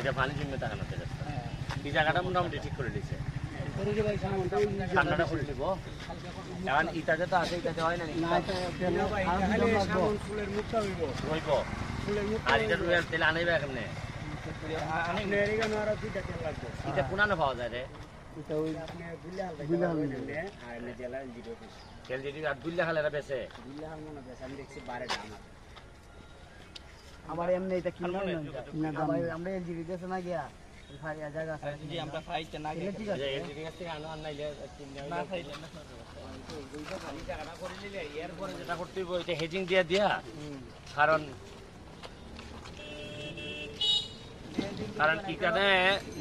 এটা পানি জমে থাকে না এই জায়গাটা মোটামুটি ঠিক করে দিছে ঠান্ডাটা করে দিব এখন ইটাতে তো আছে ইটাতে হয় না আর এটা রুয়ার তেল আনাইবে এখানে এটা কোনানে পাওয়া যায় রে। তেল যদি আর দুল্লা খালে বেছে। বুঝলে হাল মনে বেশ আমি দেখছি বারেটা আমার। আমার এমনি এটা কিনা না আমরা না গিয়া জায়গা আছে। যদি আমরা ফাইতে না এগুলো ঠিক আছে। এলজিডি কাছ থেকে আনো আর নাইলে না খাইলে না। জায়গাটা করে নিলে এরপরে যেটা করতে হইব এটা হেজিং দিয়ে দিয়া কারণ কারণ এখানে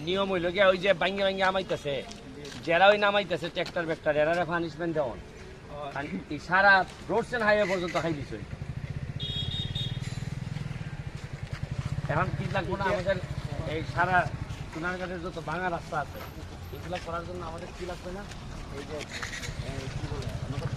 নিয়ম হইল গিয়া ওই যে ভাঙ্গে ভাঙ্গে আমাইতেছে যারা ওই নামাইতেছে ট্র্যাক্টর ব্যাক্টর এরা পানিশমেন্ট দেওয়ান। কারণ সারা রোডস এন্ড হাইওয়ে পর্যন্ত খাই দিছে এখন কি লাগবে না আমাদের এই সারা সোনারঘাটের যত ভাঙা রাস্তা আছে, এগুলো করার জন্য আমাদের কি লাগবে না? এই যে কি বলে আমাদের